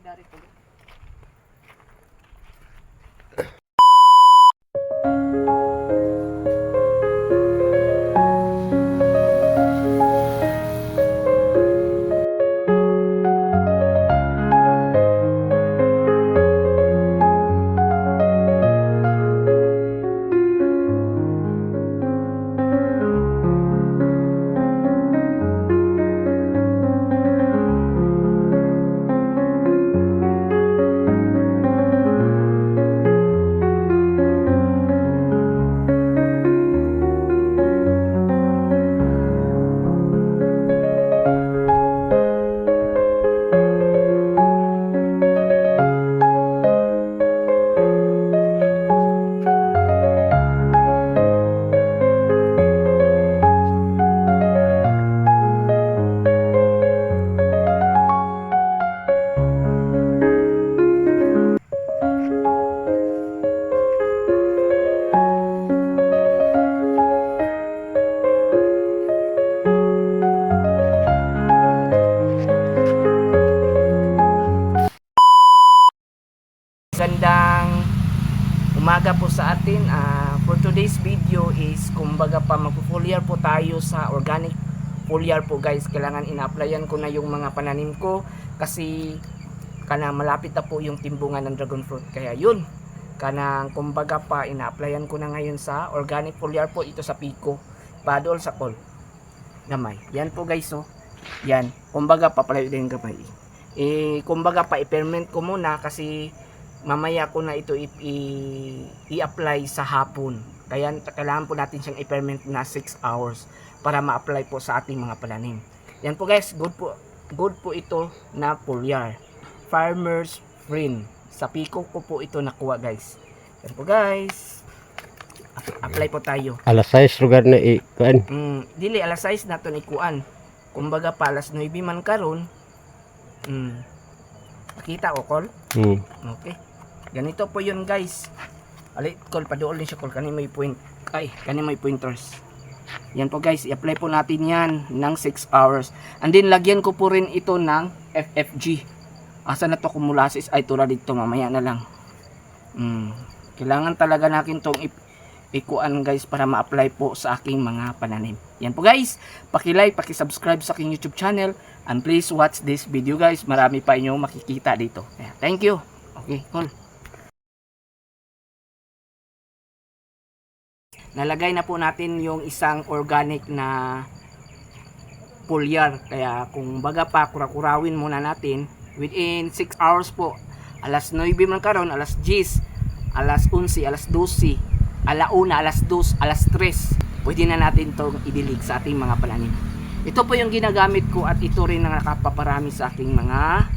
dari ko. Magpo-foliar po tayo sa organic foliar po guys. Kailangan ina-applyan ko na yung mga pananim ko kasi kana malapit na po yung timbungan ng dragon fruit. Kaya yun, kanang kumbaga pa ina-applyan ko na ngayon sa organic foliar po ito sa Pico. Padol sa call. Gamay. Yan po guys oh. Yan. Kumbaga pa palayo din gamay. Eh, kumbaga pa i-ferment ko muna kasi mamaya ko na ito i-apply sa hapon. Kaya kailangan po natin siyang i-ferment na 6 hours para ma-apply po sa ating mga pananim. Yan po guys, good po good po ito na foliar. Farmer's Friend. Sa Pico ko po ito nakuha guys. Yan po guys. App- Apply po tayo. Alas 6 lugar na i kuan. Mm, dili alas 6 naton ikuan. Kumbaga pa alas 9 man karon. Mm. Nakita ko call? Hmm. Okay. Ganito po yun guys. Ali, call paduol din siya call kani may point. Ay, kani may pointers. Yan po guys, i-apply po natin yan ng 6 hours. And then lagyan ko po rin ito ng FFG. Asa na to kumulasys ay tulad dito mamaya na lang. Mm. Kailangan talaga natin tong ikuan guys para ma-apply po sa aking mga pananim. Yan po guys, paki-like, paki-subscribe sa aking YouTube channel and please watch this video guys. Marami pa inyong makikita dito. Thank you. Okay, cool. Nalagay na po natin yung isang organic na foliar. Kaya kung baga pa kurakurawin muna natin within 6 hours po. Alas 9 man karon, alas 10, alas 11, alas 12, alauna, alas 2, alas 3. Pwede na natin itong idilig sa ating mga pananim. Ito po yung ginagamit ko at ito rin ang nakapaparami sa ating mga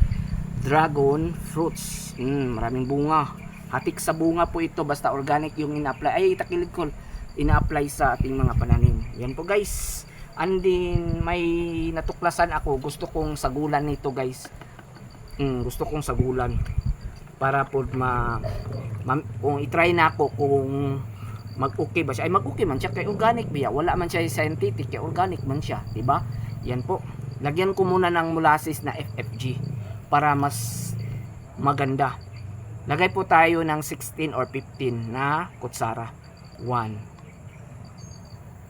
dragon fruits. Mm, maraming bunga. Hatik sa bunga po ito basta organic yung ina-apply. Ay, itakilid ko. Ina-apply sa ating mga pananim. Yan po guys. And then, may natuklasan ako. Gusto kong sagulan nito guys. Mm, gusto kong sagulan. Para po ma, ma kung itry na ako kung mag-okay ba siya. Ay mag-okay man siya kay organic biya. Wala man siya scientific kay organic man siya, ba? Yan po. Lagyan ko muna ng molasses na FFG para mas maganda. Lagay po tayo ng 16 or 15 na kutsara. 1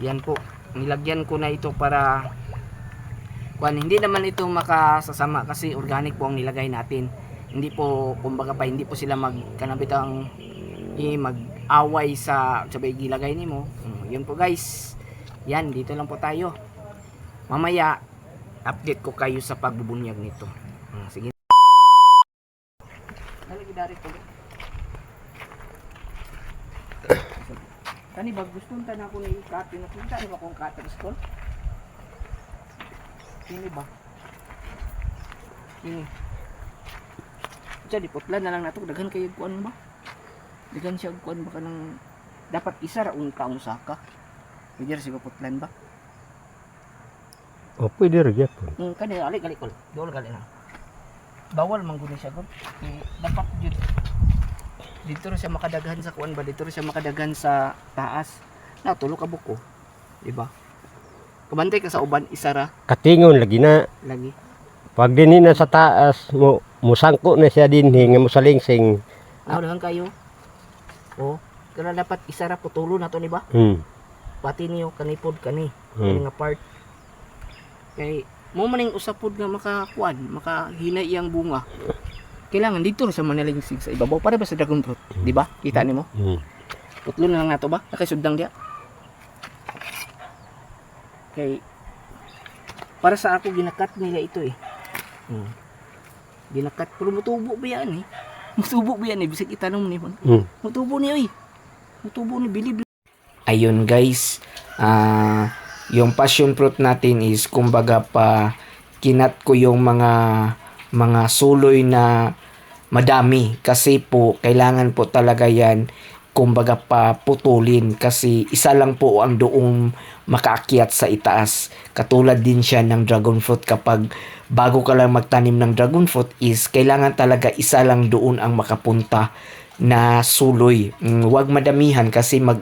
yan po. Nilagyan ko na ito para kwan hindi naman ito makasasama kasi organic po ang nilagay natin. Hindi po kumbaga pa hindi po sila mag kanabitang i mag-away sa sabay gilagay nimo mm, yun po guys. Yan dito lang po tayo. Mamaya update ko kayo sa pagbubunyag nito. Mm, sige Kani ba gusto nta na ako ni Kati na kita ni ba kung Kati school? Sini ba? Sini. siya diputlan na lang nato daghan kay kuan ba daghan siya kuan ba kanang dapat isa ra unta usa ka pwede ra siya putlan ba O pwede rin yapon. Hmm, kani gali gali kol. Dol gali na. Bawal man guni siya gud. Eh, dapat jud dito siya makadaghan sa kuan ba dito siya makadaghan sa taas. Na tulo ka buko. Di ba? Kabantay ka sa uban isa ra Katingon lagi na. lagi. Pag din na sa taas, mo musangko na siya din nga musalingsing. Aw dahan kayo. Oh, kaya dapat isa ra putulo na to ni ba? Hmm. Pati niyo kanipod kani. Hmm. Nga part. Kay mo maning usapod nga makakuan, makahina iyang bunga. Kailangan dito sa manalingsig sa ibabaw para ba sa dragon fruit, di ba? Kita nimo? Hmm. Putlo na lang nato ba? Nakasudang diya. Kay para sa ako ginakat nila ito eh. Hmm. Ginakat pero mutubo ba yan eh? Mutubo ba yan eh? Bisag itanong ni mo. Hmm. Mutubo ni oy. Mutubo ni bilib. Ayun guys, ah yung passion fruit natin is kumbaga pa kinat ko yung mga mga suloy na madami kasi po kailangan po talaga yan kumbaga pa putulin kasi isa lang po ang doong makaakyat sa itaas katulad din siya ng dragon fruit kapag bago ka lang magtanim ng dragon fruit is kailangan talaga isa lang doon ang makapunta na suloy. Mm, huwag madamihan kasi mag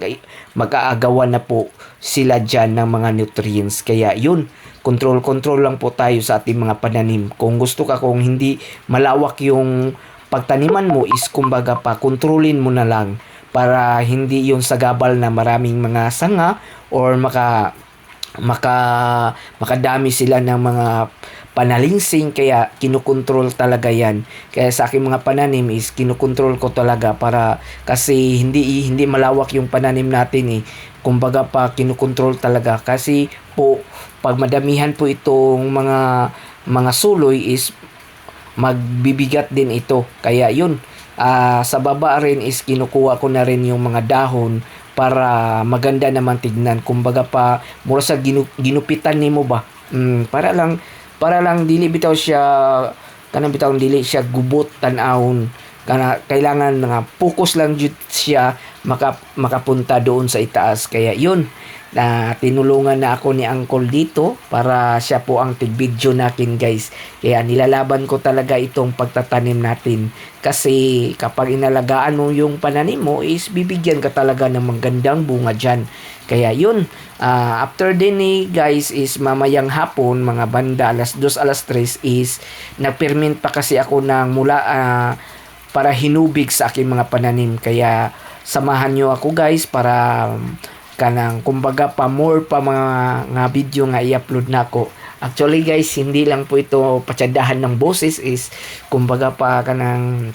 mag-aagawan na po sila dyan ng mga nutrients. Kaya yun, control-control lang po tayo sa ating mga pananim. Kung gusto ka, kung hindi malawak yung pagtaniman mo is kumbaga pa, kontrolin mo na lang para hindi yung sagabal na maraming mga sanga or maka maka makadami sila ng mga panalingsing kaya kinukontrol talaga yan. Kaya sa aking mga pananim is kinukontrol ko talaga para kasi hindi hindi malawak yung pananim natin eh. Kumbaga pa kinukontrol talaga. Kasi po pag madamihan po itong mga mga suloy is magbibigat din ito. Kaya yun ah, sa baba rin is kinukuha ko na rin yung mga dahon para maganda naman tignan. Kumbaga pa mura sa ginu- ginupitan nimo ba? Mm, para lang para lang dili bitaw siya kanang bitaw dili siya gubot tan-awon. Kana kailangan nga focus lang jud siya maka, makapunta doon sa itaas. Kaya yun na tinulungan na ako ni Uncle dito para siya po ang tig-video natin guys. Kaya nilalaban ko talaga itong pagtatanim natin. Kasi kapag inalagaan mo yung pananim mo is bibigyan ka talaga ng magandang bunga dyan. Kaya yun ah, after din ni guys is mamayang hapon mga banda alas 2 alas 3 is nagpermint pa kasi ako ng mula ah, para hinubig sa aking mga pananim. Kaya samahan nyo ako guys para um, kanang kumbaga pa more pa mga nga video nga i-upload na ako actually guys hindi lang po ito patsadahan ng boses is kumbaga pa kanang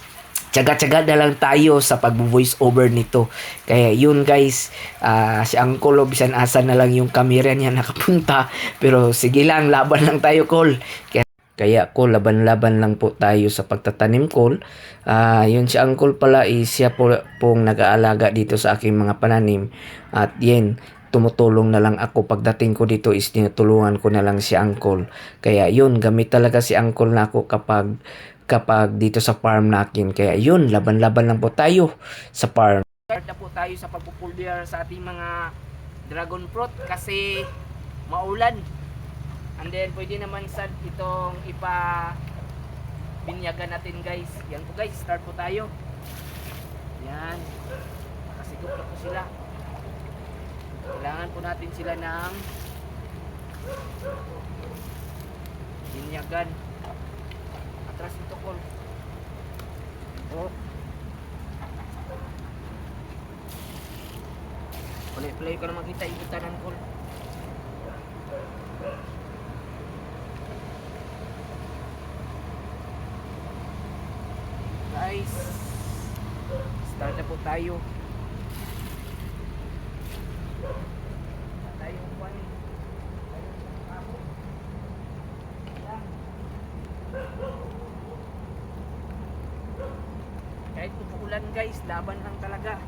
tsaga-tsaga na lang tayo sa pag-voice over nito. Kaya yun guys, ah, si Uncle o bisan asa na lang yung camera niya nakapunta. Pero sige lang, laban lang tayo, Col. Kaya, kaya ko, laban-laban lang po tayo sa pagtatanim, Col. Ah, yun si Uncle pala is siya po pong nag-aalaga dito sa aking mga pananim. At yan, tumutulong na lang ako pagdating ko dito is tinutulungan ko na lang si Uncle. Kaya yun, gamit talaga si Uncle na ako kapag kapag dito sa farm natin. Kaya yun, laban-laban lang po tayo sa farm. Start na po tayo sa pagpupulbiar sa ating mga dragon fruit kasi maulan. And then pwede naman sa itong ipa binyagan natin guys. Yan po guys, start po tayo. Yan. Nakasigop na po sila. Kailangan po natin sila ng binyagan. Atras ito, Col. Oh. Play-play ko na makita ibutanan, Col. Guys, start na po tayo. Tayong kwan. Kahit umuulan guys, laban lang talaga.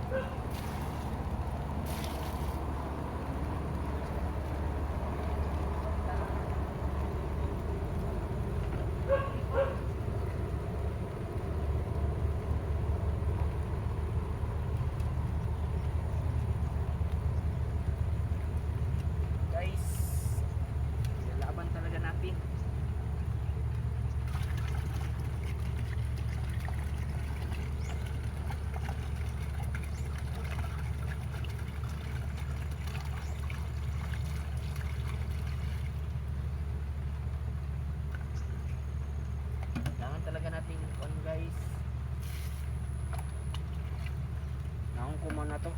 Ko muna to.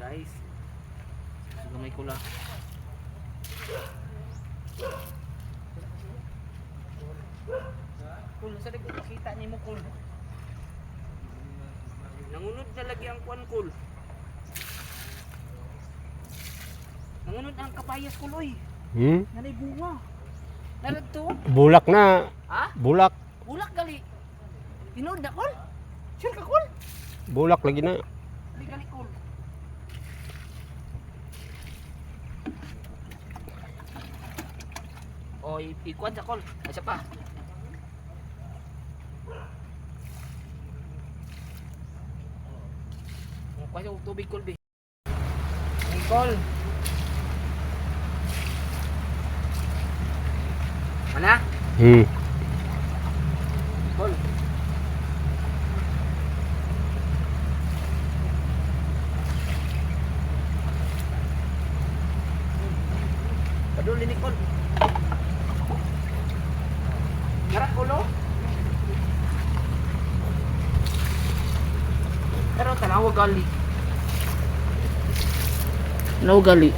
Guys, gamay ko lang. Kul, sa ko makita ni mo kul. Nangunod na lagi ang kwan kul. Nangunod ang kapayas kul oy. Hmm? Nanay bunga. Narad to? Bulak na. Ha? Bulak. Bulak gali. Tinood na kul. Sure ka kul? Bulak lagi na. Gali gali kul. O, ikuan sa kul. Asa pa? Kuha sa tubig bi. Kul. Mana? Hmm. Kul. Paduli ni Kul. Garak ulo. Pero. Tanawa gali.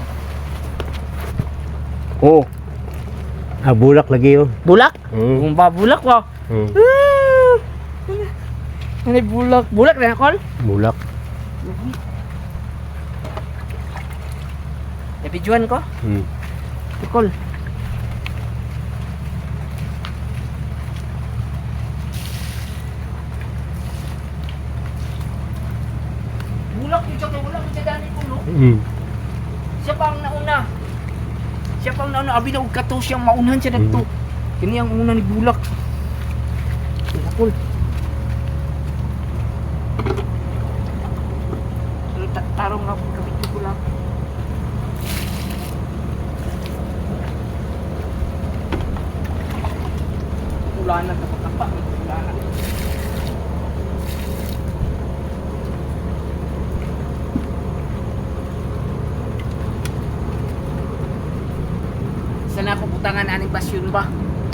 Oh. Ah, bulak lagi oh. Bulak? Hmm. Kung ba bulak ba? hmm. Ah! Ano bulak? Bulak na Kol? Bulak. Nabidyoan ko? Hmm. Kol. Bulak yung bulak yung dani ko no? Hmm. Siya pa ang nauna. Siya pa ang nauna. Abi na kato siyang maunahan siya dito. Kini ang una ni bulak. Kul. Tarong ako kabit ko lang. Ulanan na pagkapa.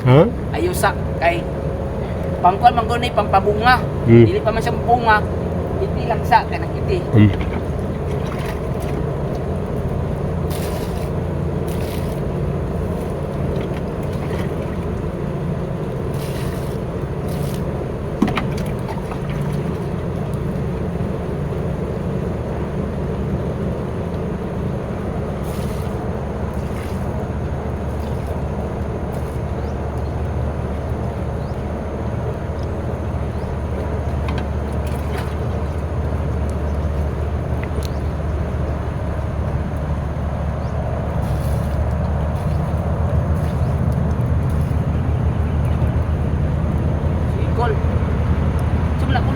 Ha? Ayusa kay pangkuan man gunay pangpabunga. Hmm. Dili pa man siya bunga. Iti lang sa kanang iti. Hmm. Kol. Sumla kol.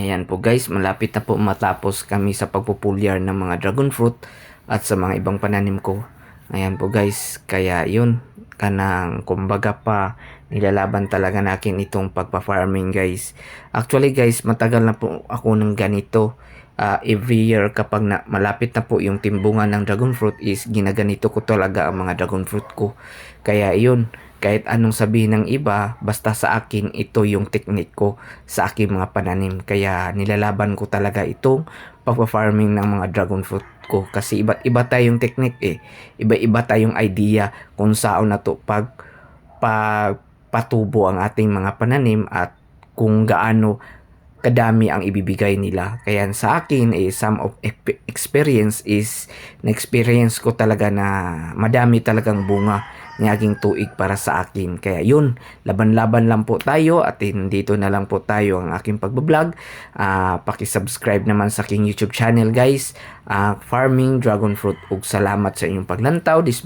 Ayan po guys, malapit na po matapos kami sa pagpupulyar ng mga dragon fruit at sa mga ibang pananim ko. Ayan po guys, kaya yun, kanang kumbaga pa nilalaban talaga nakin itong pagpa-farming guys. Actually guys, matagal na po ako ng ganito. Ah, every year kapag na, malapit na po yung timbungan ng dragon fruit is ginaganito ko talaga ang mga dragon fruit ko. Kaya yun, kahit anong sabihin ng iba, basta sa akin ito yung technique ko sa aking mga pananim. Kaya nilalaban ko talaga itong pagpa-farming ng mga dragon fruit ko. Kasi iba't iba tayong technique eh. Iba-iba tayong idea kung saan na to pag, pag patubo ang ating mga pananim at kung gaano kadami ang ibibigay nila. Kaya sa akin, eh, some of experience is na-experience ko talaga na madami talagang bunga ng aking tuig para sa akin. Kaya yun, laban-laban lang po tayo at dito na lang po tayo ang aking pagbablog. Ah, paki-subscribe naman sa aking YouTube channel guys. Ah, Farming Dragon Fruit ug salamat sa inyong paglantaw. This